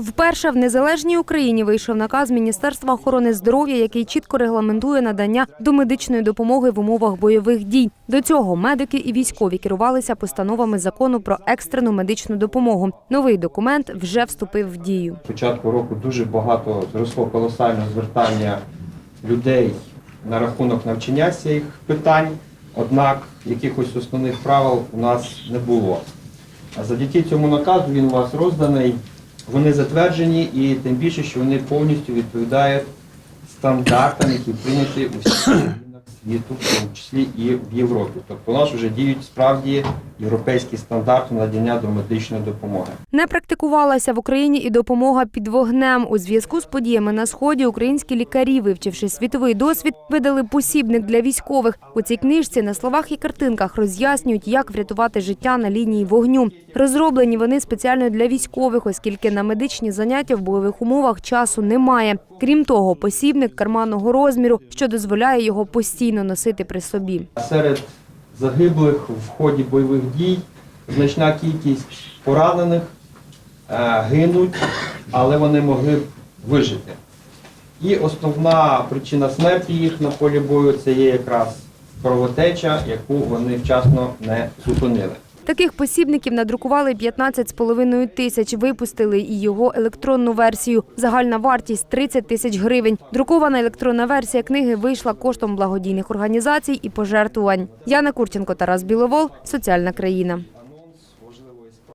Вперше в незалежній Україні вийшов наказ Міністерства охорони здоров'я, який чітко регламентує надання домедичної допомоги в умовах бойових дій. До цього медики і військові керувалися постановами закону про екстрену медичну допомогу. Новий документ вже вступив в дію. Початку року дуже багато зросло колосальне звертання людей на рахунок навчання цих питань, однак якихось основних правил у нас не було. А завдяки цьому наказу він у вас розданий. Вони затверджені і тим більше, що вони повністю відповідають стандартам, які прийняті у всіх світу, в тому числі і в Європі. Тобто у нас вже діють справді європейські стандарти надання до медичної допомоги. Не практикувалася в Україні і допомога під вогнем. У зв'язку з подіями на сході українські лікарі, вивчивши світовий досвід, видали посібник для військових. У цій книжці на словах і картинках роз'яснюють, як врятувати життя на лінії вогню. Розроблені вони спеціально для військових, оскільки на медичні заняття в бойових умовах часу немає. Крім того, посібник карманного розміру, що дозволяє його постійно носити при собі. Серед загиблих в ході бойових дій значна кількість поранених е, гинуть, але вони могли б вижити. І основна причина смерті їх на полі бою це є якраз кровотеча, яку вони вчасно не зупинили. Таких посібників надрукували 15,5 тисяч, випустили і його електронну версію. Загальна вартість 30 тисяч гривень. Друкована електронна версія книги вийшла коштом благодійних організацій і пожертвувань. Яна Курченко, Тарас Біловол, Соціальна країна.